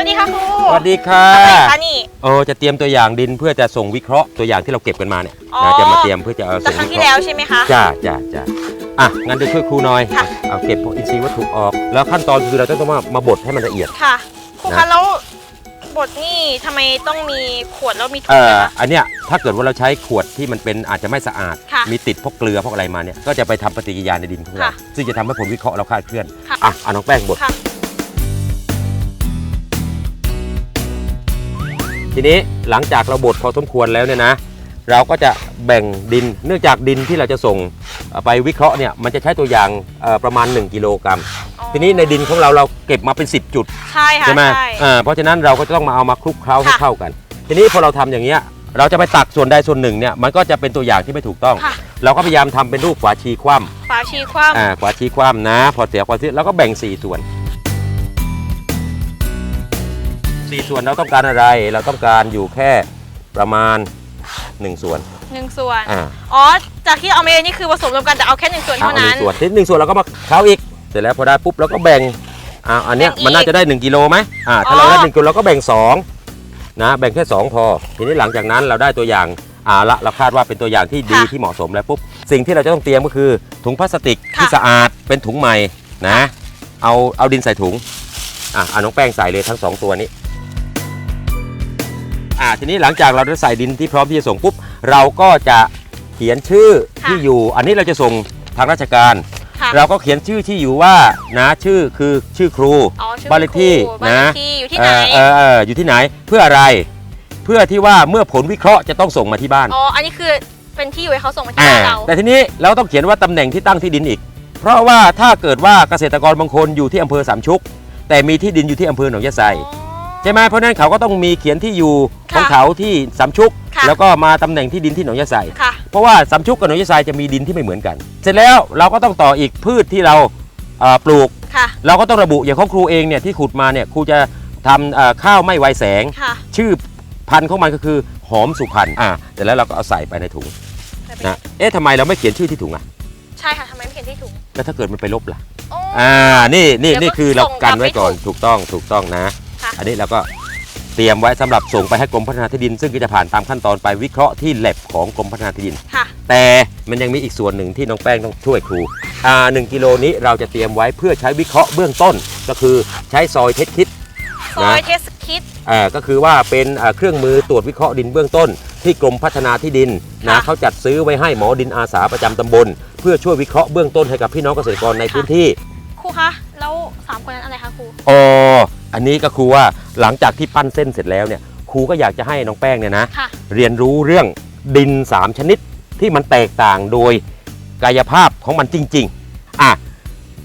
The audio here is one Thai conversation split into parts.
สวัสดีค่ะอะไรคะนี่ โอ้จะเตรียมตัวอย่างดินเพื่อจะส่งวิเคราะห์ตัวอย่างที่เราเก็บกันมาเนี่ยอ๋อ นะจะมาเตรียมเพื่อจะเอาจากส่งครั้งวิที่เคแล้วราะห์ใช่ไหมคะ จ้าจ้าจ้าอะงั้นเดี๋ยวช่วยครูหน่อยค่ะ เอาเก็บพวกอินทรีย์วัตถุออก แล้วขั้นตอนคือเราต้องมามาบดให้มันละเอียด ค่ะ ครูนะ คะแล้วบทนี่ทำไมต้องมีขวดแล้วมีถุเอ่งอนะคะ อันเนี้ยถ้าเกิดว่าเราใช้ขวดที่มันเป็นอาจจะไม่สะอาด ค่ะมีติดพวกเกลือพวกอะไรมาเนี่ยก็จะไปทำปฏิกิริยาในดินของเราค่ะซึ่งจะทำให้ผลวิเคราะห์เราคลาดเคลื่อนค่ะ อะเอาน้องแป้งบด ค่ะ ทีนี้หลังจากเราบดพอสมควรแล้วเนี่ยนะ เราก็จะแบ่งดินเนื่องจากดินที่เราจะส่งเอ่อไปวิเคราะห์เนี่ยมันจะใช้ตัวอย่างเอ่อประมาณ 1 กิโลกรัมอ๋อทีนี้ในดินของเราเราเก็บมาเป็น 10 จุดใช่ค่ะใช่ไหมใช่อ่าเพราะฉะนั้นเราก็จะต้องมาเอามาคลุกเคล้าให้ค่ะเข้ากัน ทีนี้พอเราทำอย่างเงี้ยเราจะไปตักส่วนใดส่วนหนึ่งเนี่ยมันก็จะเป็นตัวอย่างที่ไม่ถูกต้องค่ะเราก็พยายามทำเป็นรูปฝาชีคว่ฝาชีคว่ำอ่าฝาชีคว่ำนะ พอเสียความเสียเราก็แบ่ง 4 ส่วน 4 ส่วนเราต้องการอะไร เราต้องการอยู่แค่ประมาณ 1 ส่วนำหนึ่งส่วน อ่าอ๋อ จากที่เอาเมนี่คือผสมรวมกันแต่เอาแค่หนึ่งส่วนเอาเท่าหนั้นึ่นงส่วนทีหนึ่งส่วนเราก็มาเคล้าอีก เสร็จแล้วพอได้ปุ๊บเราก็แบ่ง อ่า อันเนี้ยแบ่งอีกมันน่าจะได้ 1 กิโลไหมอ่า ถ้าอ๋อเราได้1กิโลเราก็แบ่ง2นะ แบ่งแค่ 2 พอ ทีนี้หลังจากนั้นเราได้ตัวอย่าง อ่าละ เราคาดว่าเป็นตัวอย่างที่ดีที่เหมาะสมแล้วปุ๊บ สิ่งที่เราจะต้องเตรียมก็คือ ถุงพลาสติกที่สะอาด เป็นถุงใหม่นะ เอา เอาดินใส่ถุง อะเอาน้องแป้งใส่เลยทั้งสองตัวนี้ อ่าทีนี้หลังจากเราได้ใส่ดินที่พร้อมที่จะส่งปุ๊บเราก็จะเขียนชื่อค่ะ ที่อยู่ อันนี้เราจะส่งทางราชการ ค่ะเราก็เขียนชื่อที่อยู่ว่านะชื่อคือชื่อครู อ๋อชื่อบ้านเลขที่ครูบ้านเลนะขที่อยู่ที่ไหน เออเออเอออยู่ที่ไหนเพื่ออะไร เพื่อที่ว่าเมื่อผลวิเคราะห์จะต้องส่งมาที่บ้านอ๋อ อันนี้คือเป็นที่อยู่ให้เขาส่งมาที่อ่าบ้านเรา แต่ทีนี้เราต้องเขียนว่าตำแหน่งที่ตั้งที่ดินอีก เพราะว่าถ้าเกิดว่าเกษตรกรบางคนอยู่ที่อำเภอสามชุก แต่มีที่ดินอยู่ที่อำเภอหนองยะไซอ๋อ ใช่ไหมเพราะฉะนั้นเขาก็ต้องมีเขียนที่อยู่ค่ะของเขาที่สามชุก ค่ะ แล้วก็มาตำแหน่งที่ดินที่หนองยะไซค่ะ เพราะว่าสามชุกกับหนองยะไซจะมีดินที่ไม่เหมือนกัน เสร็จแล้วเราก็ต้องต่ออีกพืชที่เราเอ่อปลูก ค่ะ เราก็ต้องระบุอย่างของครูเองเนี่ยที่ขุดมาเนี่ยครูจะทำเอ่อข้าวไม่ไวแสง ค่ะชื่อพันธุ์ของมันก็คือหอมสุพรรณอ่าแต่แล้วเราก็เอาใส่ไปในถุงนะเอ๊ะทำไมเราไม่เขียนชื่อที่ถุงอะใช่ค่ะทำไมไม่เขียนที่ถุงแล้วถ้าเกิดมันไปลบล่ะอ๋ออ่า นี่นี่เดี๋ยวนี่คือก็เราส่งกันไว้กลับไม่ก่อนถูก ถูกต้อง ถูกต้องนะค่ะ อันนี้เราก็เตรียมไว้สำหรับส่งไปให้กรมพัฒนาที่ดิน ซึ่งก็จะผ่านตามขั้นตอนไปวิเคราะห์ที่แลบของกรมพัฒนาที่ดิน ค่ะ แต่มันยังมีอีกส่วนหนึ่งที่น้องแป้งต้องช่วยครูอ่าหนึ่งกิโลนี้เราจะเตรียมไว้เพื่อใช้วิเคราะห์เบื้องต้น ก็คือใช้ซอยเทสคิด ซอยเทสคิด อ่าก็คือว่าเป็นอ่าเครื่องมือตรวจวิเคราะห์ดินเบื้องต้น ที่กรมพัฒนาที่ดินนะค่ะเขาจัดซื้อไว้ให้หมอดินอาสาประจำตำบล เพื่อช่วยวิเคราะห์เบื้องต้นให้กับพี่น้องเกษตรกรในพื้นที่ ครูคะ แล้วสามคนนั้นอะไรคะครู อ๋อ อันนี้ก็คือว่าหลังจากที่ปั้นเส้นเสร็จแล้วเนี่ยครูก็อยากจะให้น้องแป้งเนี่ยนะ ค่ะ เรียนรู้เรื่องดิน 3 ชนิดที่มันแตกต่างโดยกายภาพของมันจริง ๆ อะ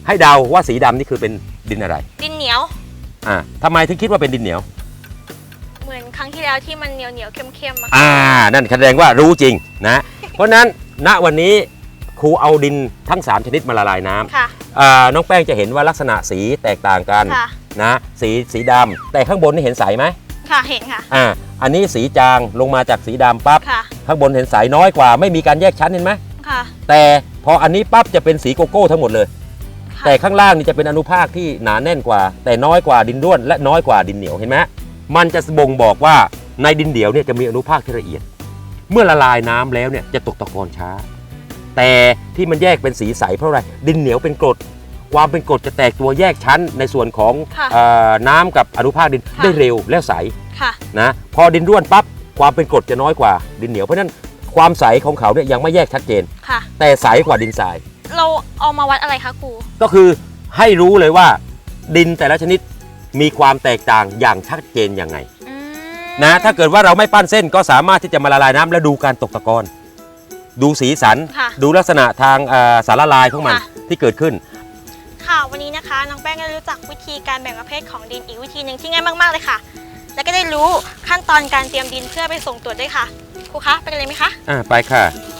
ให้เดาว่าสีดำนี่คือเป็นดินอะไร ดินเหนียว อะทำไมถึงคิดว่าเป็นดินเหนียว เหมือนครั้งที่แล้วที่มันเหนียวเหนียวๆเข้มๆอะอ่า นั่นแสดงว่ารู้จริงนะ เพราะฉะนั้นณวันนี้ครูเอาดินทั้ง 3 ชนิดมาละลายน้ำ ค่ะ อ่าน้องแป้งจะเห็นว่าลักษณะสีแตกต่างกันค่ะ นะสีสีดำแต่ข้างบนนี่เห็นใสไหมค่ะเห็นค่ะ อ่าอันนี้สีจางลงมาจากสีดำปั๊บค่ะ ข้างบนเห็นใสน้อยกว่า ไม่มีการแยกชั้นเห็นไหมค่ะแต่พออันนี้ปั๊บจะเป็นสีโกโก้ทั้งหมดเลย ค่ะแต่ข้างล่างนี่จะเป็นอนุภาคที่หนาแน่นกว่า แต่น้อยกว่าดินร่วน และน้อยกว่าดินเหนียวเห็นไหมมันจะบ่งบอกว่าในดินเดียวเนี่ยจะมีอนุภาคที่ละเอียด เมื่อละลายน้ำแล้วเนี่ยจะตกตะกอนช้า แต่ที่มันแยกเป็นสีใสเพราะอะไรดินเหนียวเป็นกรด ความเป็นกรดจะแตกตัวแยกชั้นในส่วนของค่ะเออน้ำกับอนุภาคดินค่ะ ได้เร็วและใสค่ะ นะพอดินร่วนปั๊บความเป็นกรดจะน้อยกว่าดินเหนียวเพราะฉะนั้นความใสของเขาเนี่ยยังไม่แยกชัดเจน ค่ะ แต่ใสกว่าดินทราย เราเอามาวัดอะไรคะครู ก็คือให้รู้เลยว่าดินแต่ละชนิดมีความแตกต่างอย่างชัดเจนยังไงอืมนะถ้าเกิดว่าเราไม่ปั้นเส้นก็สามารถที่จะมาละลายน้ำและดูการตกตะกอน ดูสีสัน ค่ะดูลักษณะทางเอ่อสารละลายของมันค่ะ ที่เกิดขึ้น ค่ะวันนี้นะคะ น้องแป้งได้รู้จักวิธีการแบ่งประเภทของดินอีกวิธีหนึ่งที่ง่ายมากๆเลยค่ะ และก็ได้รู้ขั้นตอนการเตรียมดินเพื่อไปส่งตรวจด้วยค่ะครูคะไปกันเลยไหมคะ อ่าไปค่ะค